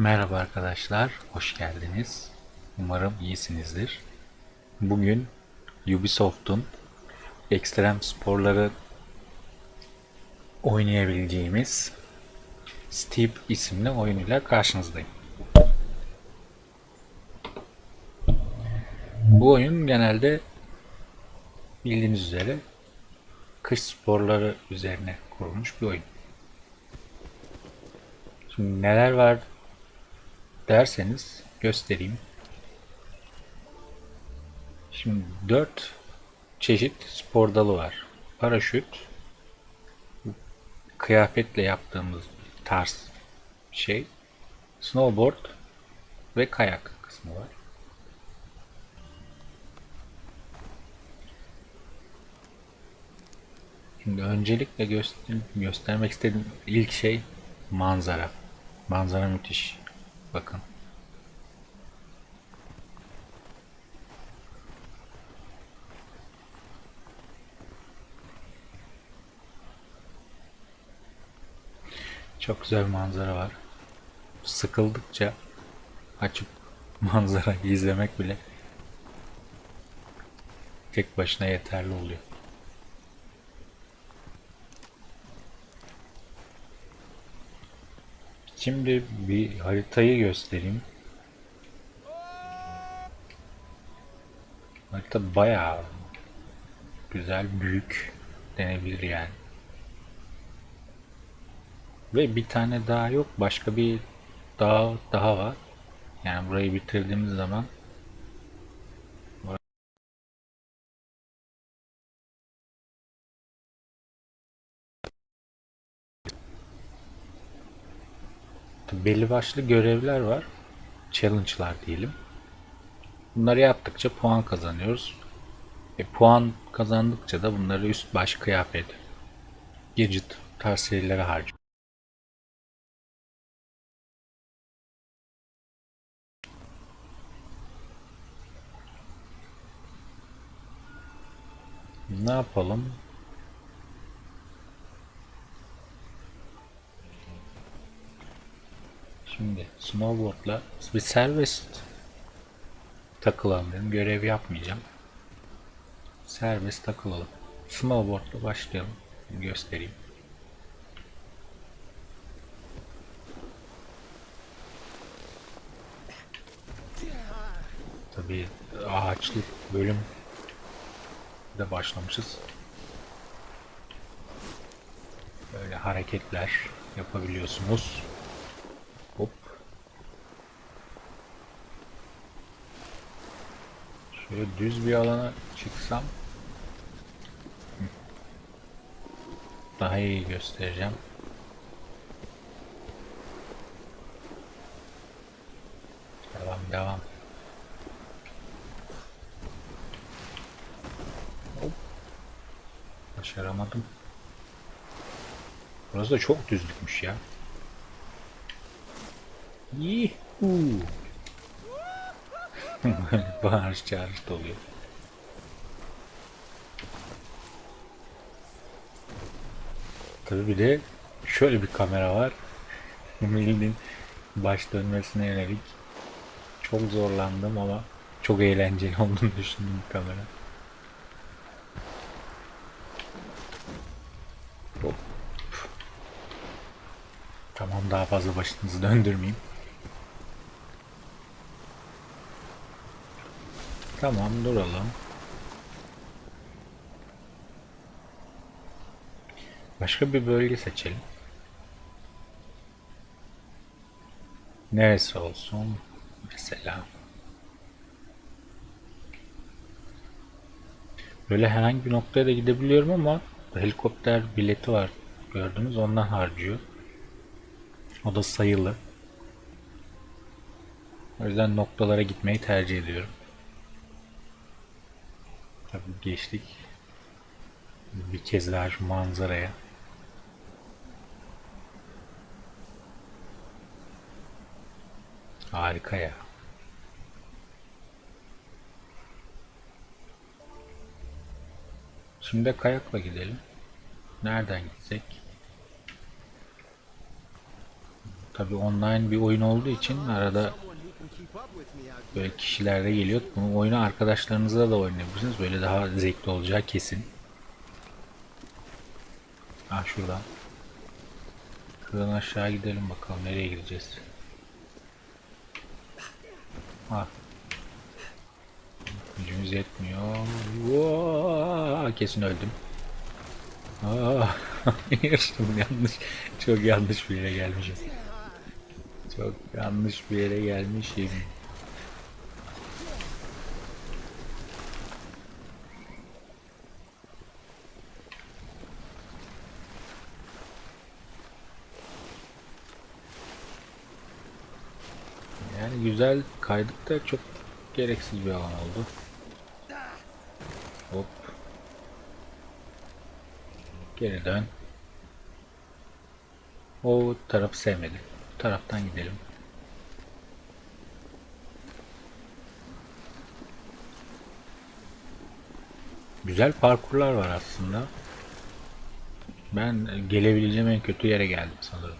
Merhaba arkadaşlar, hoş geldiniz. Umarım iyisinizdir. Bugün Ubisoft'un ekstrem sporları oynayabileceğimiz Steep isimli oyunuyla karşınızdayım. Bu oyun genelde bildiğiniz üzere kış sporları üzerine kurulmuş bir oyun. Şimdi neler var derseniz göstereyim. Şimdi 4 çeşit spor dalı var. Paraşüt, kıyafetle yaptığımız tarz şey, snowboard ve kayak kısmı var. Şimdi öncelikle göster göstermek istediğim ilk şey manzara. Manzara müthiş. Bakın. Çok güzel bir manzara var. Sıkıldıkça açıp manzara izlemek bile tek başına yeterli oluyor. Şimdi bir haritayı göstereyim. Harita bayağı güzel, büyük denebilir yani. Ve bir tane daha yok. Başka bir dağ daha var. Yani burayı bitirdiğimiz zaman belli başlı görevler var. Challenge'lar diyelim. Bunları yaptıkça puan kazanıyoruz. E, puan kazandıkça da bunları üst baş kıyafet, gadget tarz şeylere harcıyoruz. Ne yapalım? Şimdi snowboard'la bir serbest takılalım. Görev yapmayacağım. Serbest takılalım. Snowboard'la başlayalım. Göstereyim. Tabii ağaçlı bölüm de başlamışız. Böyle hareketler yapabiliyorsunuz. Hop. Şöyle düz bir alana çıksam daha iyi göstereceğim. Devam devam. Hop. Başaramadım. Burası da çok düzlükmüş ya. Yuhuu. Bağırış çağırış da oluyor. Tabii bir de şöyle bir kamera var. Bildiğin baş dönmesine yönelik. Çok zorlandım ama çok eğlenceli olduğunu düşündüm bu kamera. Hop. Tamam daha fazla başınızı döndürmeyeyim. Tamam duralım. Başka bir bölge seçelim. Neresi olsun? Mesela. Böyle herhangi bir noktaya da gidebiliyorum ama helikopter bileti var. Gördünüz ondan harcıyor. O da sayılı. O yüzden noktalara gitmeyi tercih ediyorum. Tabii geçtik. Bir kez daha şu manzaraya. Harika ya. Şimdi de kayakla gidelim. Nereden gitsek? Tabi online bir oyun olduğu için arada Böyle kişiler de geliyor. Bu oyunu arkadaşlarınızla da oynayabilirsiniz. Böyle daha zevkli olacağı kesin. Ha şuradan. Şuradan aşağı gidelim bakalım nereye gideceğiz. Ha. Gücümüz yetmiyor. Vaa, kesin öldüm. Aa, yanlış, çok yanlış bir yere gelmişim. Çok yanlış bir yere gelmişim. Yani güzel kaydık da çok gereksiz bir alan oldu. Hop. Geri dön. O tarafı sevmedim. Taraftan gidelim. Güzel parkurlar var aslında. Ben gelebileceğim en kötü yere geldim sanırım.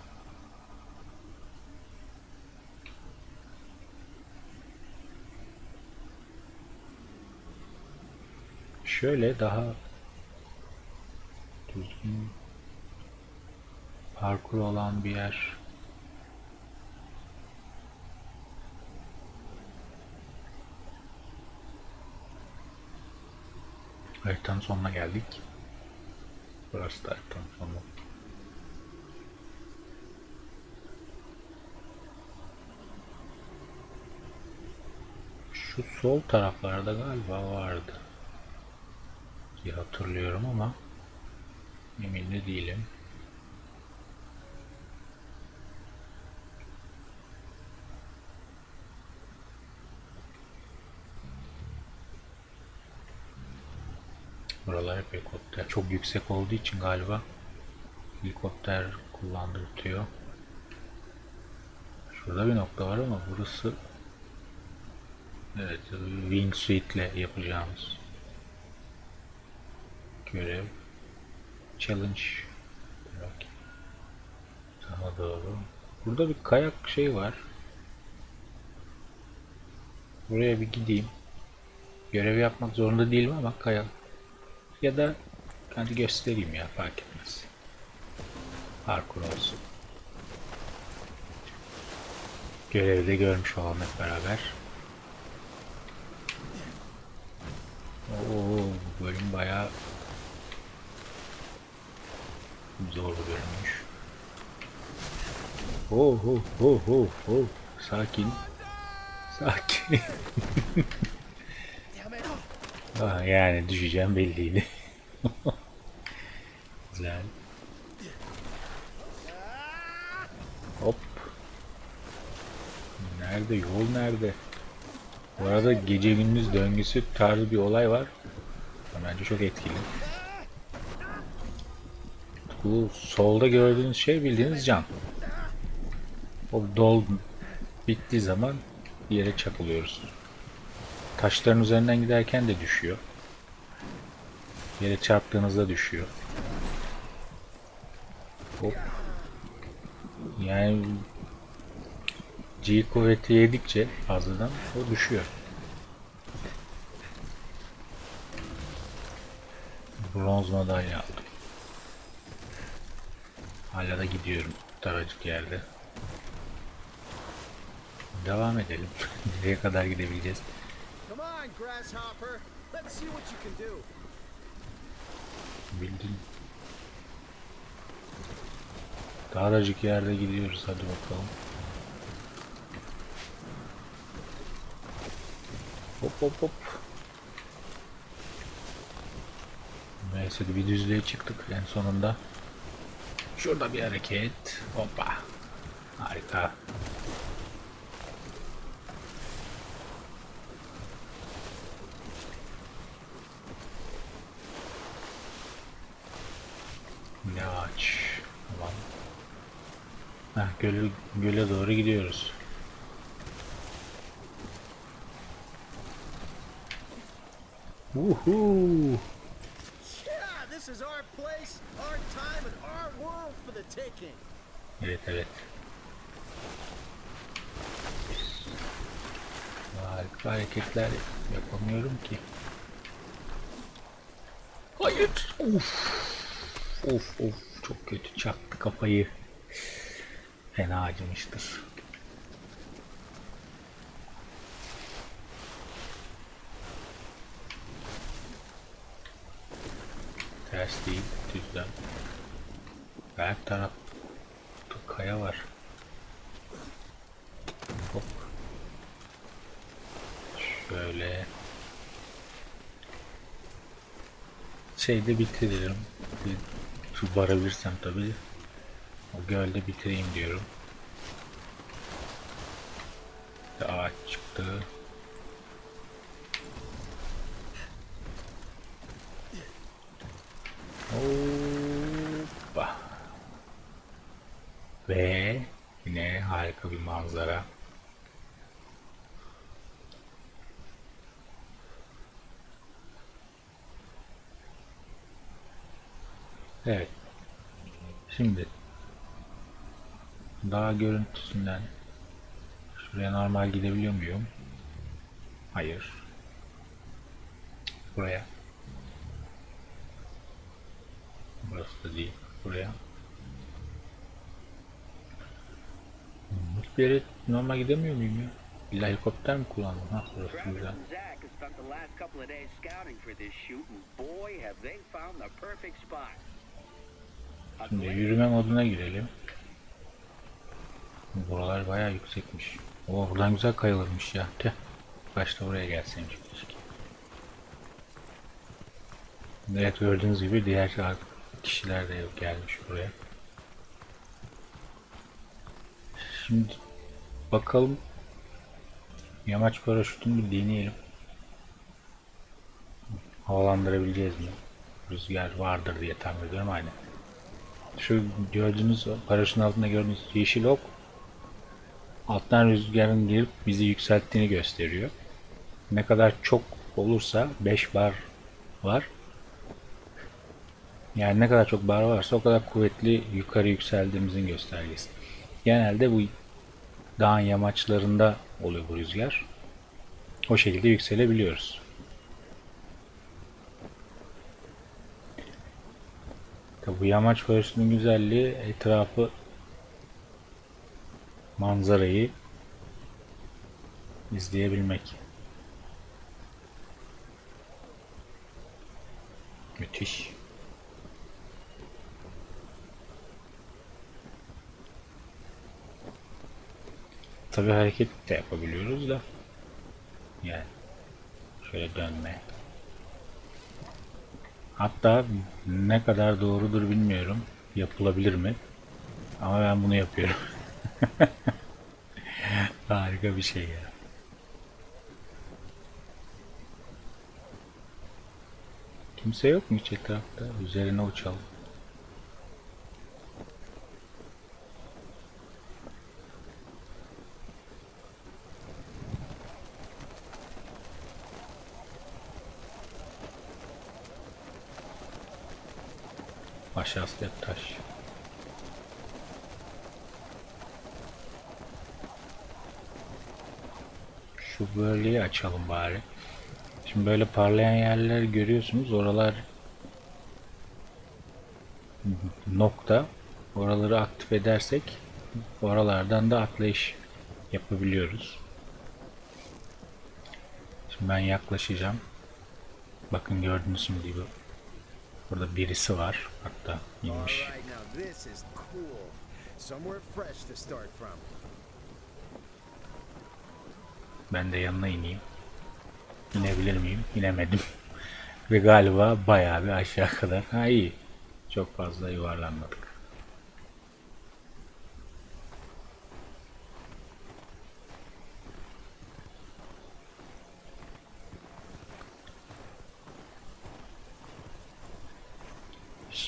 Şöyle daha düzgün parkur olan bir yer. Haritanın sonuna geldik. Burası da haritanın sonu. Şu sol taraflarda galiba vardı diye hatırlıyorum ama emin de değilim. Buralar hep helikopter. Çok yüksek olduğu için galiba helikopter kullandırtıyor. Şurada bir nokta var ama burası Evet, wingsuit ile yapacağımız görev challenge daha doğru burada bir kayak şey var buraya bir gideyim görev yapmak zorunda değilim ama kayak ya da kendi göstereyim ya fark etmez. Parkur olsun. Görevi de görmüş olalım hep beraber. Oo, bu bölüm bayağı zor bir bölümmüş. Oh oh oh oh oh sakin. Sakin. Ah, yani düşeceğim belliydi. Güzel. Hop. Nerede yol nerede? Bu arada gece gündüz döngüsü tarzı bir olay var. Bence çok etkili. Bu solda gördüğünüz şey bildiğiniz cam. O dol bittiği zaman yere çakılıyoruz. Taşların üzerinden giderken de düşüyor. Yere çarptığınızda düşüyor. Hop. Yani G kuvveti yedikçe fazladan o düşüyor. Bronz madalya aldım. Hala da gidiyorum daracık yerde. Devam edelim. Nereye kadar gidebileceğiz? On, grasshopper. Let's see what you can do. Bildin. Daracık yerde gidiyoruz hadi bakalım. Hop hop hop. Neyse bir düzlüğe çıktık en sonunda. Şurada bir hareket. Hoppa. Harika. Ne ağaç? Aman. Heh, göl, göle doğru gidiyoruz. Woohoo! Evet evet. Harika hareketler yapamıyorum ki. Hayır. Uf. Of of çok kötü çaktı kafayı. Fena acımıştır. Ters değil, düzden. Her taraf kaya var. Hop. Şöyle. Şeyde bitiririm. Varabilirsem tabii. O gölde bitireyim diyorum. Bir Ağaç çıktı. Hoppa. Ve yine harika bir manzara. Evet. Şimdi dağ görüntüsünden şuraya normal gidebiliyor muyum? Hayır. Buraya. Burası da değil. Buraya. Hiçbir yere normal gidemiyor muyum ya? İlla helikopter mi kullandım? Ha burası güzel. Şimdi yürüme moduna girelim. Buralar bayağı yüksekmiş. Oo buradan güzel kayılırmış ya. Tüh. Başta buraya gelseymiş keşke. Evet gördüğünüz gibi diğer kişiler de gelmiş buraya. Şimdi bakalım yamaç paraşütünü bir deneyelim. Havalandırabileceğiz mi? Rüzgar vardır diye tahmin ediyorum aynen. Şu gördüğünüz paraşütün altında gördüğünüz yeşil ok alttan rüzgarın girip bizi yükselttiğini gösteriyor. Ne kadar çok olursa 5 bar var. Yani ne kadar çok bar varsa o kadar kuvvetli yukarı yükseldiğimizin göstergesi. Genelde bu dağın yamaçlarında oluyor bu rüzgar. O şekilde yükselebiliyoruz. Tabi bu yamaç paraşütünün güzelliği etrafı manzarayı izleyebilmek. Müthiş. Tabi hareket de yapabiliyoruz da. Yani şöyle dönme. Hatta ne kadar doğrudur bilmiyorum. Yapılabilir mi? Ama ben bunu yapıyorum. Harika bir şey ya. Kimse yok mu hiç etrafta? Üzerine uçalım. Hep taş. Şu bölgeyi açalım bari. Şimdi böyle parlayan yerler görüyorsunuz. Oralar nokta. Oraları aktif edersek oralardan da atlayış yapabiliyoruz. Şimdi ben yaklaşacağım. Bakın gördüğünüz gibi burada birisi var. Hatta inmiş. Ben de yanına ineyim. İnebilir miyim? İnemedim. Ve galiba bayağı bir aşağı kadar. Ha iyi. Çok fazla yuvarlanmadık.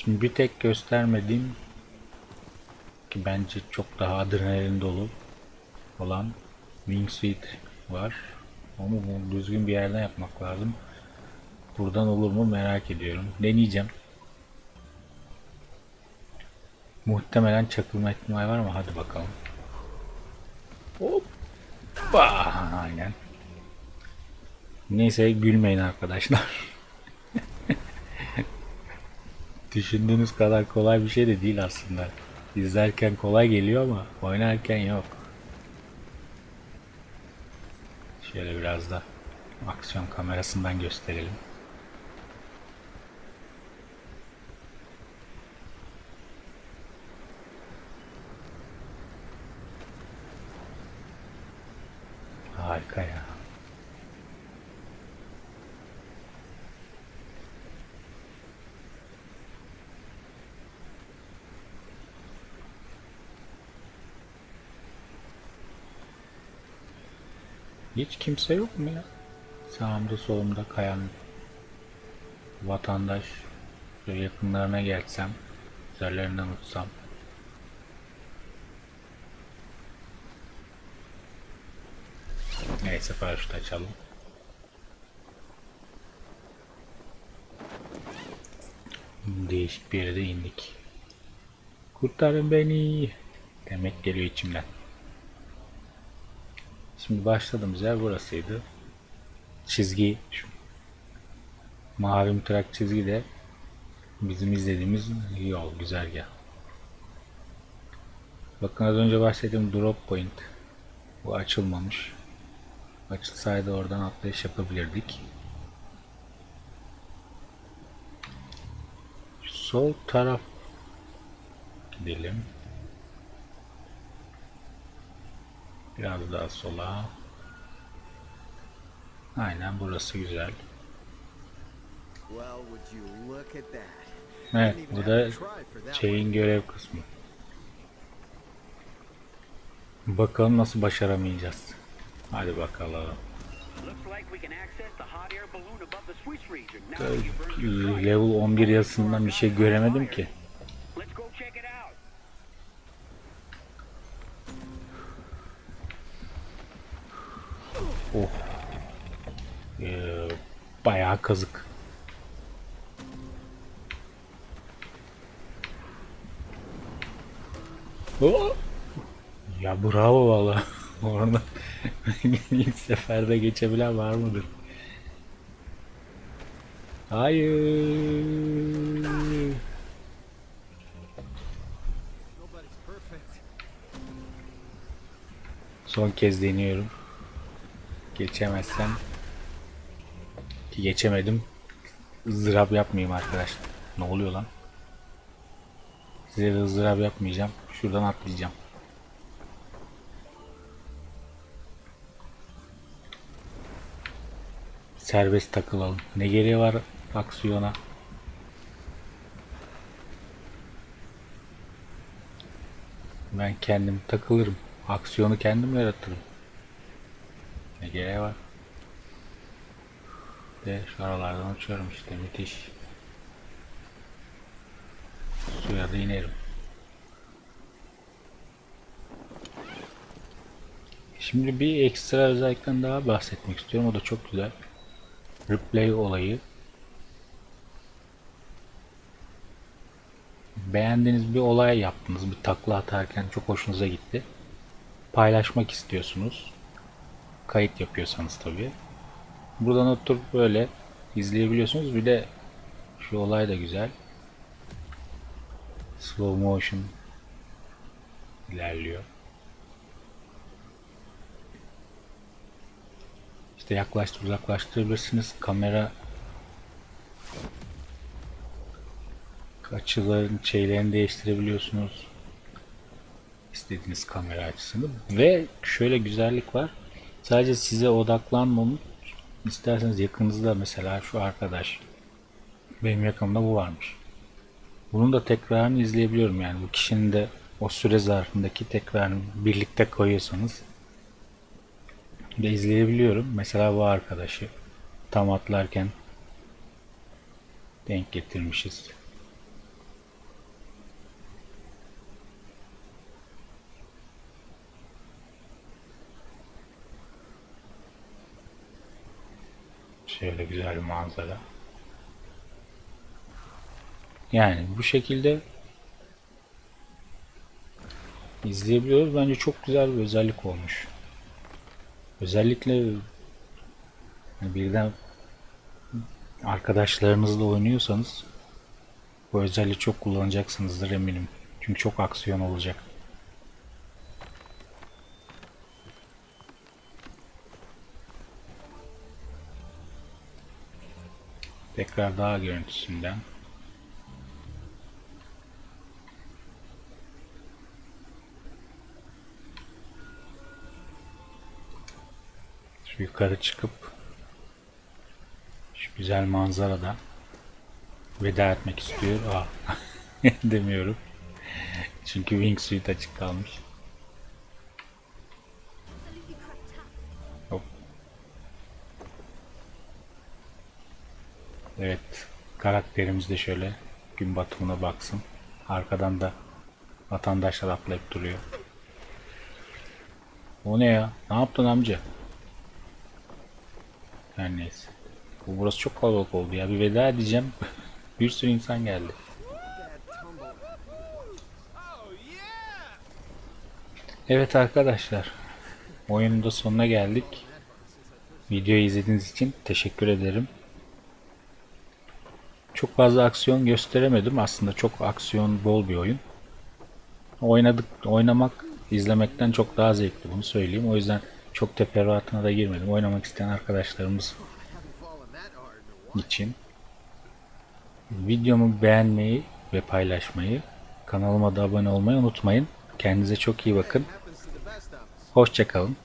Şimdi bir tek göstermediğim ki bence çok daha adrenalin dolu olan Wingsuit var. Ama bunu düzgün bir yerden yapmak lazım. Buradan olur mu merak ediyorum. Deneyeceğim. Muhtemelen çakılma ihtimali var ama hadi bakalım. Hoppa! Aynen. Neyse gülmeyin arkadaşlar. Düşündüğünüz kadar kolay bir şey de değil aslında. İzlerken kolay geliyor ama oynarken yok. Şöyle biraz da aksiyon kamerasından gösterelim. Harika ya. Hiç kimse yok mu ya? Sağımda solumda kayan vatandaş yakınlarına gelsem üzerlerinden uçsam Neyse paraşüt açalım. Değişik bir yere de indik. Kurtarın beni. Demek geliyor içimden. Şimdi başladığımız yer burasıydı. Çizgi şu mavi mütrak çizgi de bizim izlediğimiz yol güzergah. Bakın az önce bahsettiğim drop point. Bu açılmamış. Açılsaydı oradan atlayış yapabilirdik. Sol taraf gidelim. Biraz daha sola. Aynen burası güzel. Evet bu da şeyin görev kısmı. Bakalım nasıl başaramayacağız. Hadi bakalım. Level 11 yazısından bir şey göremedim ki. Kazık. Oh. Ya bravo valla. Orada ilk seferde geçebilen var mıdır? Hayır. Son kez deniyorum. Geçemezsem geçemedim. ızdırap yapmayayım arkadaşlar. Ne oluyor lan? Size de ızdırap yapmayacağım. Şuradan atlayacağım. Serbest takılalım. Ne gereği var aksiyona? Ben kendim takılırım. Aksiyonu kendim yaratırım. Ne gereği var? Ve şu aralardan uçuyorum işte müthiş. Suya da inerim. Şimdi bir ekstra özellikten daha bahsetmek istiyorum. O da çok güzel. Replay olayı. Beğendiğiniz bir olay yaptınız. Bir takla atarken çok hoşunuza gitti. Paylaşmak istiyorsunuz. Kayıt yapıyorsanız tabii. Buradan oturup böyle izleyebiliyorsunuz. Bir de şu olay da güzel. Slow motion ilerliyor. İşte yaklaştır uzaklaştırabilirsiniz. Kamera açıların şeylerini değiştirebiliyorsunuz. İstediğiniz kamera açısını. Ve şöyle güzellik var. Sadece size odaklanmamış. İsterseniz yakınızda mesela şu arkadaş. Benim yakınımda bu varmış. Bunun da tekrarını izleyebiliyorum yani. Bu kişinin de o süre zarfındaki tekrarını birlikte koyuyorsanız de izleyebiliyorum. Mesela bu arkadaşı tam atlarken denk getirmişiz. Şöyle güzel bir manzara. Yani bu şekilde izleyebiliyoruz. Bence çok güzel bir özellik olmuş. Özellikle Yani birden arkadaşlarınızla oynuyorsanız bu özelliği çok kullanacaksınızdır eminim. Çünkü çok aksiyon olacak. Tekrar daha görüntüsünden. Şu yukarı çıkıp şu güzel manzarada veda etmek istiyor. Aa, demiyorum. Çünkü wingsuit açık kalmış. Evet. Karakterimiz de şöyle gün batımına baksın. Arkadan da vatandaşlar atlayıp duruyor. O ne ya? Ne yaptın amca? Her neyse. Bu burası çok kalabalık oldu ya. Bir veda edeceğim. bir sürü insan geldi. Evet arkadaşlar. Oyunun da sonuna geldik. Videoyu izlediğiniz için teşekkür ederim. Çok fazla aksiyon gösteremedim. Aslında çok aksiyon bol bir oyun. Oynadık, oynamak izlemekten çok daha zevkli bunu söyleyeyim. O yüzden çok teferruatına da girmedim. Oynamak isteyen arkadaşlarımız için videomu beğenmeyi ve paylaşmayı, kanalıma da abone olmayı unutmayın. Kendinize çok iyi bakın. Hoşçakalın.